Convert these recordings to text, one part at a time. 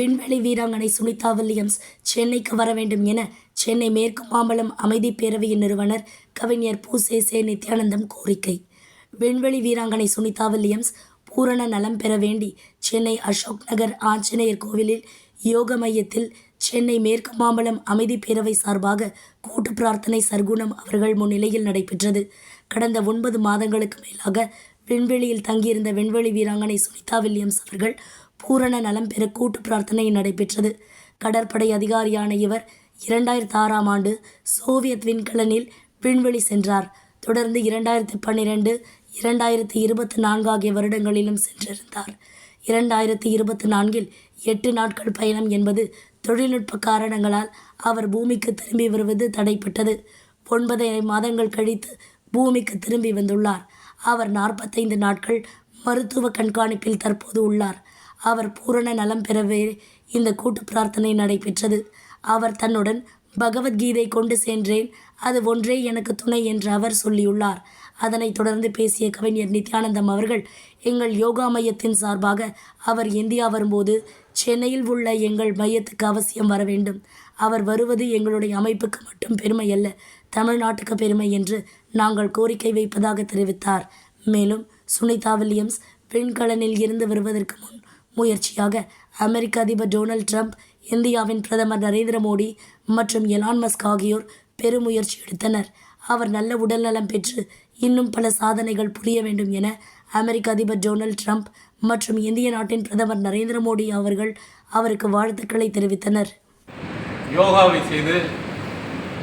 விண்வெளி வீராங்கனை சுனிதா வில்லியம்ஸ் சென்னைக்கு வர வேண்டும் என சென்னை மேற்கு மாம்பலம் அமைதி பேரவையின் நிறுவனர் கவிஞர் பூ சே சே நித்யானந்தம் கோரிக்கை. விண்வெளி வீராங்கனை சுனிதா வில்லியம்ஸ் பூரண நலம் பெற வேண்டி சென்னை அசோக் நகர் ஆஞ்சநேயர் கோவிலில் யோக மையத்தில் சென்னை மேற்கு மாம்பலம் அமைதி பேரவை சார்பாக கூட்டு பிரார்த்தனை சர்க்குணம் அவர்கள் முன்னிலையில் நடைபெற்றது. கடந்த ஒன்பது மாதங்களுக்கு மேலாக விண்வெளியில் தங்கியிருந்த விண்வெளி வீராங்கனை சுனிதா வில்லியம்ஸ் அவர்கள் பூரண நலம் பெற கூட்டு பிரார்த்தனை நடைபெற்றது. கடற்படை அதிகாரியான இவர் இரண்டாயிரத்தி ஆறாம் ஆண்டு சோவியத் விண்கலனில் விண்வெளி சென்றார். தொடர்ந்து இரண்டாயிரத்தி பன்னிரெண்டு இரண்டாயிரத்தி இருபத்தி நான்கு ஆகிய வருடங்களிலும் சென்றிருந்தார். இரண்டாயிரத்தி இருபத்தி நான்கில் எட்டு நாட்கள் பயணம் என்பது தொழில்நுட்ப காரணங்களால் அவர் பூமிக்கு திரும்பி வருவது தடைப்பட்டது. ஒன்பதரை மாதங்கள் கழித்து பூமிக்கு திரும்பி வந்துள்ளார். அவர் நாற்பத்தைந்து நாட்கள் மருத்துவ கண்காணிப்பில் தற்போது உள்ளார். அவர் பூரண நலம் பெறவே இந்த கூட்டு பிரார்த்தனை நடைபெற்றது. அவர் தன்னுடன் பகவத்கீதை கொண்டு சென்றேன். அது ஒன்றே எனக்கு துணை என்று அவர் சொல்லியுள்ளார். அதனைத் தொடர்ந்து பேசிய கவிஞர் நித்யானந்தம் அவர்கள் எங்கள் யோகா மையத்தின் சார்பாக அவர் இந்தியா வரும்போது சென்னையில் உள்ள எங்கள் மையத்துக்கு அவசியம் வர வேண்டும். அவர் வருவது எங்களுடைய அமைப்புக்கு மட்டும் பெருமை அல்ல தமிழ்நாட்டுக்கு பெருமை என்று நாங்கள் கோரிக்கை வைப்பதாக தெரிவித்தார். மேலும் சுனிதா வில்லியம்ஸ் விண்கலனில் இருந்து வருவதற்கு முன் முயற்சியாக அமெரிக்க அதிபர் டொனால்ட் ட்ரம்ப் இந்தியாவின் பிரதமர் நரேந்திர மோடி மற்றும் எலான் மஸ்க் ஆகியோர் பெருமுயற்சி எடுத்தனர். அவர் நல்ல உடல்நலம் பெற்று இன்னும் பல சாதனைகள் புரிய வேண்டும் என அமெரிக்க அதிபர் டொனால்ட் ட்ரம்ப் மற்றும் இந்திய நாட்டின் பிரதமர் நரேந்திர மோடி அவர்கள் அவருக்கு வாழ்த்துக்களை தெரிவித்தனர். யோகாவை செய்து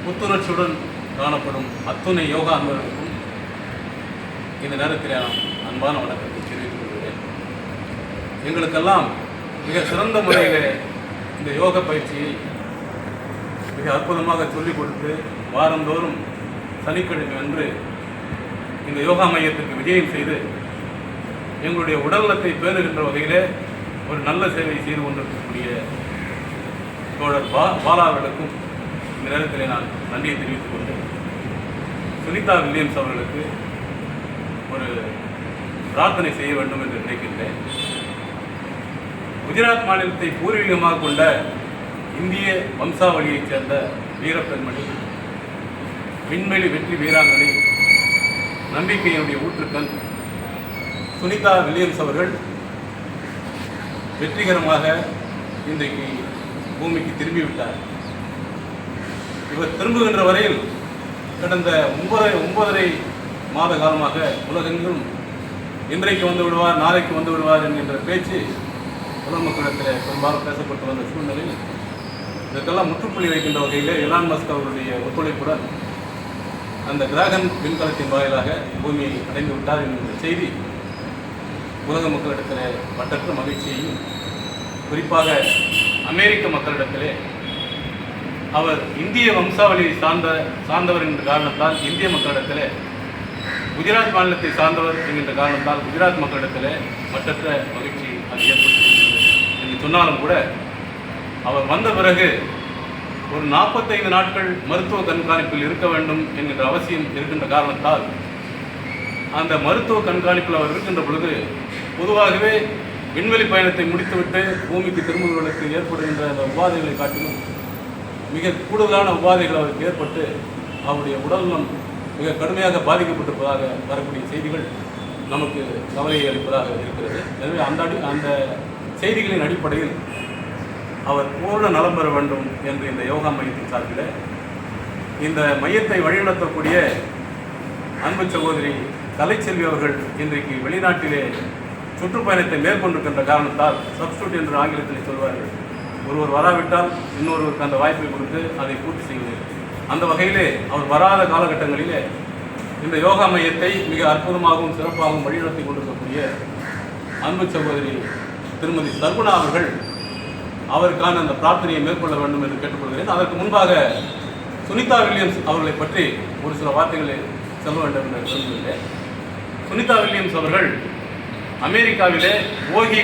புத்துணர்ச்சியுடன் காணப்படும் அத்துணை யோகா அன்பர்களுக்கும் இந்த நேரத்தில் அன்பான வணக்கம் எங்களுக்கெல்லாம் மிக சிறந்த முறையில் இந்த யோக பயிற்சியை மிக அற்புதமாக சொல்லிக் கொடுத்து வாரந்தோறும் சனிக்கிழமை அன்று இந்த யோகா மையத்திற்கு விஜயம் செய்து எங்களுடைய உடல்நலத்தை பேணுகின்ற வகையிலே ஒரு நல்ல சேவை செய்து கொண்டிருக்கக்கூடிய தோழர் பா பாலாவிடக்கும் அவர்களுக்கும் இந்த நேரத்தில் நான் நன்றியை தெரிவித்துக் கொண்டேன் சுனிதா வில்லியம்ஸ் அவர்களுக்கு ஒரு பிரார்த்தனை செய்ய வேண்டும் என்று நினைக்கின்றேன். குஜராத் மாநிலத்தை பூர்வீகமாக கொண்ட இந்திய வம்சாவளியைச் சேர்ந்த வீரப்பெண்மணி விண்வெளி வெற்றி வீராங்கனை நம்பிக்கையினுடைய ஊற்றுக்கண் சுனிதா வில்லியம்ஸ் அவர்கள் வெற்றிகரமாக இன்றைக்கு பூமிக்கு திரும்பிவிட்டார். இவர் திரும்புகின்ற வரையில் கடந்த ஒன்பதரை ஒன்பதரை மாத காலமாக உலகெங்கும் இன்றைக்கு வந்து விடுவார் நாளைக்கு வந்து விடுவார் என்கின்ற பேச்சு உலக மக்களிடத்தில் பெரும்பாலும் பேசப்பட்டு வந்த சூழ்நிலையில் இதற்கெல்லாம் முற்றுப்புள்ளி வைக்கின்ற வகையில் எலான் மஸ்க் அவருடைய ஒத்துழைப்புடன் அந்த டிராகன் விண்கலத்தின் வாயிலாக பூமியை அடைந்து விட்டார் என்கின்ற செய்தி உலக மக்களிடத்தில் மற்றற்ற மகிழ்ச்சியையும் குறிப்பாக அமெரிக்க மக்களிடத்திலே அவர் இந்திய வம்சாவளியை சார்ந்த சார்ந்தவர் என்ற காரணத்தால் இந்திய மக்களிடத்தில் குஜராத் மாநிலத்தை சார்ந்தவர் என்கின்ற காரணத்தால் குஜராத் மக்களிடத்தில் மற்றற்ற மகிழ்ச்சி அது ஏற்படும் சொன்னாலும் கூட அவர் வந்த பிறகு ஒரு நாற்பத்தைந்து நாட்கள் மருத்துவ கண்காணிப்பில் இருக்க வேண்டும் என்கின்ற அவசியம் இருக்கின்ற காரணத்தால் அந்த மருத்துவ கண்காணிப்பில் அவர் இருக்கின்ற பொழுது பொதுவாகவே விண்வெளி பயணத்தை முடித்துவிட்டு பூமிக்கு திரும்புவதற்கு ஏற்படுகின்ற அந்த உபாதைகளை காட்டிலும் மிக கூடுதலான உபாதைகள் அவருக்கு ஏற்பட்டு அவருடைய உடல்நலம் மிக கடுமையாக பாதிக்கப்பட்டிருப்பதாக வரக்கூடிய செய்திகள் நமக்கு கவலையை அளிப்பதாக இருக்கிறது. எனவே அந்த அடி அந்த செய்திகளின் அடிப்படையில் அவர் பூர்ண நலம் பெற வேண்டும் என்று இந்த யோகா மையத்தின் சார்பில் இந்த மையத்தை வழிநடத்தக்கூடிய அன்பு சகோதரி கலைச்செல்வி அவர்கள் இன்றைக்கு வெளிநாட்டிலே சுற்றுப்பயணத்தை மேற்கொண்டிருக்கின்ற காரணத்தால் சப்ஸ்டியூட் என்று ஆங்கிலத்தில் சொல்வார்கள். ஒருவர் வராவிட்டால் இன்னொருவருக்கு அந்த வாய்ப்பை கொடுத்து அதை பூர்த்தி செய்வது அந்த வகையிலே அவர் வராத காலகட்டங்களிலே இந்த யோகா மையத்தை மிக அற்புதமாகவும் சிறப்பாகவும் வழிநடத்தி கொண்டிருக்கக்கூடிய அன்பு சகோதரி திருமதி சர்குணா அவர்கள் அவருக்கான அந்த பிரார்த்தனையை மேற்கொள்ள வேண்டும் என்று கேட்டுக்கொள்கிறேன். அதற்கு முன்பாக சுனிதா வில்லியம்ஸ் அவர்களை பற்றி ஒரு சில வார்த்தைகளை சொல்ல வேண்டும் என்று சொல்லுகிறேன் சுனிதா வில்லியம்ஸ் அவர்கள் அமெரிக்காவிலே ஓகி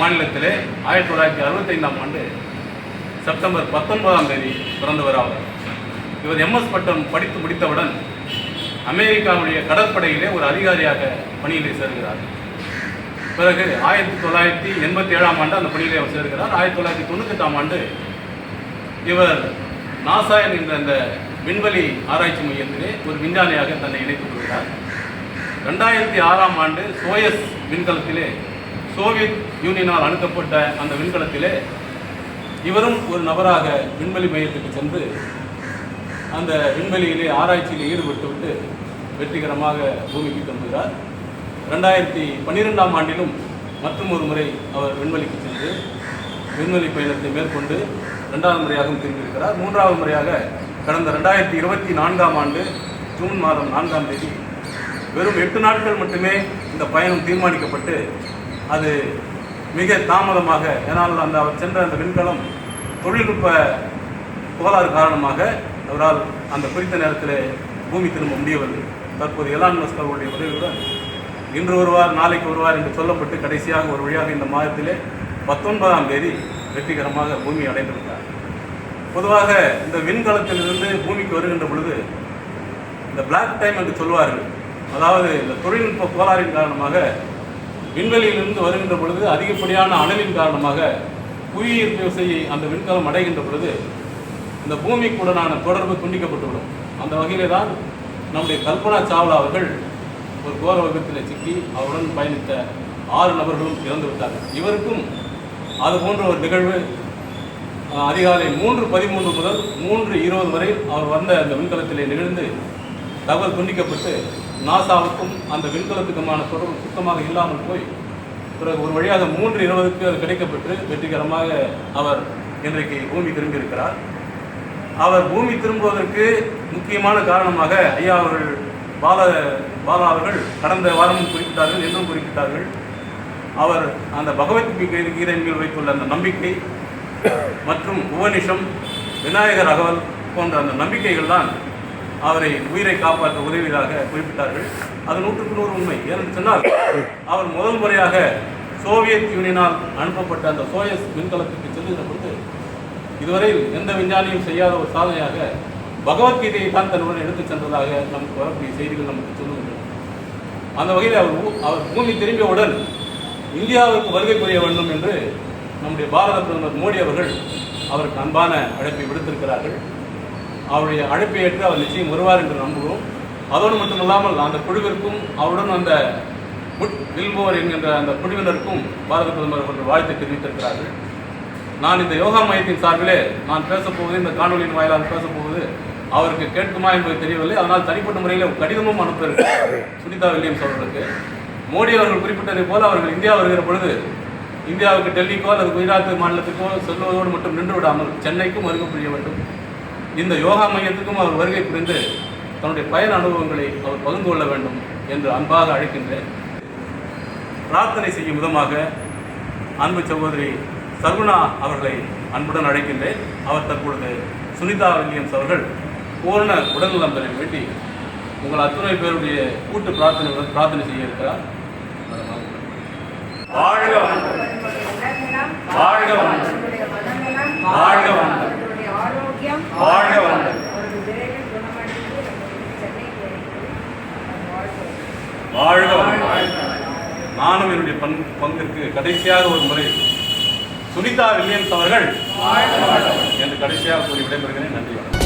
மாநிலத்திலே ஆயிரத்தி தொள்ளாயிரத்தி அறுபத்தைந்தாம் ஆண்டு செப்டம்பர் பத்தொன்பதாம் தேதி பிறந்தவர் ஆவார். இவர் எம்எஸ் பட்டம் படித்து முடித்தவுடன் அமெரிக்காவுடைய கடற்படையிலே ஒரு அதிகாரியாக பணியிலே சேர்கிறார். பிறகு ஆயிரத்தி தொள்ளாயிரத்தி எண்பத்தி ஏழாம் ஆண்டு அந்த பணியிலே அவர் சேர்கிறார் ஆயிரத்தி தொள்ளாயிரத்தி தொண்ணூத்தெட்டாம் ஆண்டு இவர் நாசா என்கின்ற அந்த விண்வெளி ஆராய்ச்சி மையத்திலே ஒரு விஞ்ஞானியாக தன்னை இணைத்துக் கொள்கிறார். ரெண்டாயிரத்தி ஆறாம் ஆண்டு சோயஸ் விண்கலத்திலே சோவியத் யூனியனால் அனுப்பப்பட்ட அந்த விண்கலத்திலே இவரும் ஒரு நபராக விண்வெளி மையத்துக்கு சென்று அந்த விண்வெளியிலே ஆராய்ச்சியில் ஈடுபட்டு விட்டு வெற்றிகரமாக பூமிக்கு திரும்புகிறார் ரெண்டாயிரத்தி பன்னிரெண்டாம் ஆண்டிலும் மற்றும் ஒரு முறை அவர் விண்வெளிக்கு சென்று விண்வெளி பயணத்தை மேற்கொண்டு இரண்டாவது முறையாகவும் திரும்பியிருக்கிறார். மூன்றாவது முறையாக கடந்த ரெண்டாயிரத்தி இருபத்தி நான்காம் ஆண்டு ஜூன் மாதம் நான்காம் தேதி வெறும் எட்டு நாட்கள் மட்டுமே இந்த பயணம் தீர்மானிக்கப்பட்டு அது மிக தாமதமாக ஏனால் அந்த அவர் சென்ற அந்த விண்கலம் தொழில்நுட்ப கோளாறு காரணமாக அவரால் அந்த குறித்த நேரத்தில் பூமி திரும்ப முடியவில்லை. தற்போது எலான் மஸ்க் அவருடைய உதவியுடன் இன்று வருவார் நாளைக்கு வருவார் என்று சொல்லப்பட்டு கடைசியாக ஒரு வழியாக இந்த மாதத்திலே பத்தொன்பதாம் தேதி வெற்றிகரமாக பூமி அடைந்திருக்கிறார் பொதுவாக இந்த விண்கலத்திலிருந்து பூமிக்கு வருகின்ற பொழுது இந்த பிளாக் டைம் என்று சொல்வார்கள். அதாவது இந்த தொழில்நுட்ப கோளாறின் காரணமாக விண்வெளியிலிருந்து வருகின்ற பொழுது அதிகப்படியான அனலின் காரணமாக புவியீர்ப்பு விசையை அந்த விண்கலம் அடைகின்ற பொழுது இந்த பூமிக்குடனான தொடர்பு துண்டிக்கப்பட்டுவிடும். அந்த வகையிலே தான் நம்முடைய கல்பனா சாவ்லா அவர்கள் ஒரு கோர விபத்தில் சிக்கி அவருடன் பயணித்த ஆறு நபர்களும் இறந்து விட்டார்கள் இவருக்கும் அது போன்ற ஒரு நிகழ்வு அதிகாலை மூன்று பதிமூன்று முதல் மூன்று இருபது வரை அவர் வந்த அந்த விண்கலத்திலே நிகழ்ந்து தகவல் துண்டிக்கப்பட்டு நாசாவுக்கும் அந்த விண்கலத்துக்குமான தொடர்பு சுத்தமாக இல்லாமல் போய் பிறகு ஒரு வழியாக மூன்று இருபதுக்கு அது கிடைக்கப்பட்டு வெற்றிகரமாக அவர் இன்றைக்கு பூமி திரும்பியிருக்கிறார். அவர் பூமி திரும்புவதற்கு முக்கியமான காரணமாக ஐயா அவர்கள் பால பாலா அவர்கள் கடந்த வாரமும் குறிப்பிட்டார்கள் என்றும் குறிப்பிட்டார்கள். அவர் அந்த பகவத்கீதை கீதையின் மேல் வைத்துள்ள அந்த நம்பிக்கை மற்றும் உபனிஷம் விநாயகர் அகவல் போன்ற அந்த நம்பிக்கைகள் தான் அவரை உயிரை காப்பாற்ற உதவியதாக குறிப்பிட்டார்கள். அது நூற்றுக்கு நூறு உண்மை. ஏன்னு சொன்னால் அவர் முதல் முறையாக சோவியத் யூனியனால் அனுப்பப்பட்ட அந்த சோயஸ் விண்கலத்துக்கு செல்லுகிற பொழுது இதுவரையில் எந்த விஞ்ஞானியும் செய்யாத ஒரு சாதனையாக பகவத்கீதையை தான் தன்னுடன் எடுத்துச் சென்றதாக நமக்கு வரக்கூடிய செய்திகள் நமக்கு சொல்லுகின்றன. அந்த வகையில் அவர் அவர் பூமி திரும்பியவுடன் இந்தியாவுக்கு வருகை புரிய வேண்டும் என்று நம்முடைய பாரத பிரதமர் மோடி அவர்கள் அவருக்கு அன்பான அழைப்பை விடுத்திருக்கிறார்கள். அவருடைய அழைப்பை ஏற்று அவர் நிச்சயம் வருவார் என்று நம்புகிறோம். அதோடு மட்டுமல்லாமல் அந்த குழுவிற்கும் அவருடன் அந்த குட் வில்போர் என்கின்ற அந்த குழுவினருக்கும் பாரத பிரதமர் அவர்கள் வாழ்த்து தெரிவித்திருக்கிறார்கள். நான் இந்த யோகா மையத்தின் சார்பிலே நான் பேசப்போவது இந்த காணொலியின் வாயிலாக பேசப்போவது அவருக்கு கேட்குமா என்பது தெரியவில்லை. அதனால் தனிப்பட்ட முறையில் கடிதமும் அனுப்பியிருக்கிறார் சுனிதா வில்லியம்ஸ் அவர்களுக்கு. மோடி அவர்கள் குறிப்பிட்டதை போல அவர்கள் இந்தியா வருகிற பொழுது இந்தியாவுக்கு டெல்லிக்கோ அல்லது குஜராத் மாநிலத்துக்கோ செல்வதோடு மட்டும் நின்று விடாமல் சென்னைக்கும் வருகை புரிய வேண்டும். இந்த யோகா மையத்துக்கும் அவர் வருகை புரிந்து தன்னுடைய பயண அனுபவங்களை அவர் பகிர்ந்து கொள்ள வேண்டும் என்று அன்பாக அழைக்கின்றேன். பிரார்த்தனை செய்யும் விதமாக அன்பு சகோதரி சர்குணா அவர்களை அன்புடன் அழைக்கின்றேன். அவர் தற்பொழுது சுனிதா வில்லியம்ஸ் அவர்கள் பூர்ண உடல்நலம் பெற வேண்டி உங்கள் அத்துணை பேருடைய கூட்டு பிரார்த்தனை பிரார்த்தனை செய்ய இருக்கிறார் வாழ்க. வாழ்க. வாழ்க வாழ்க வாழ்க. நானும் என்னுடைய பங் பங்கிற்கு கடைசியாக ஒரு முறை சுனிதா வில்லியம்ஸ் அவர்கள் என்று கடைசியாக கூறி விடைபெறுகிறேன் நன்றி வணக்கம்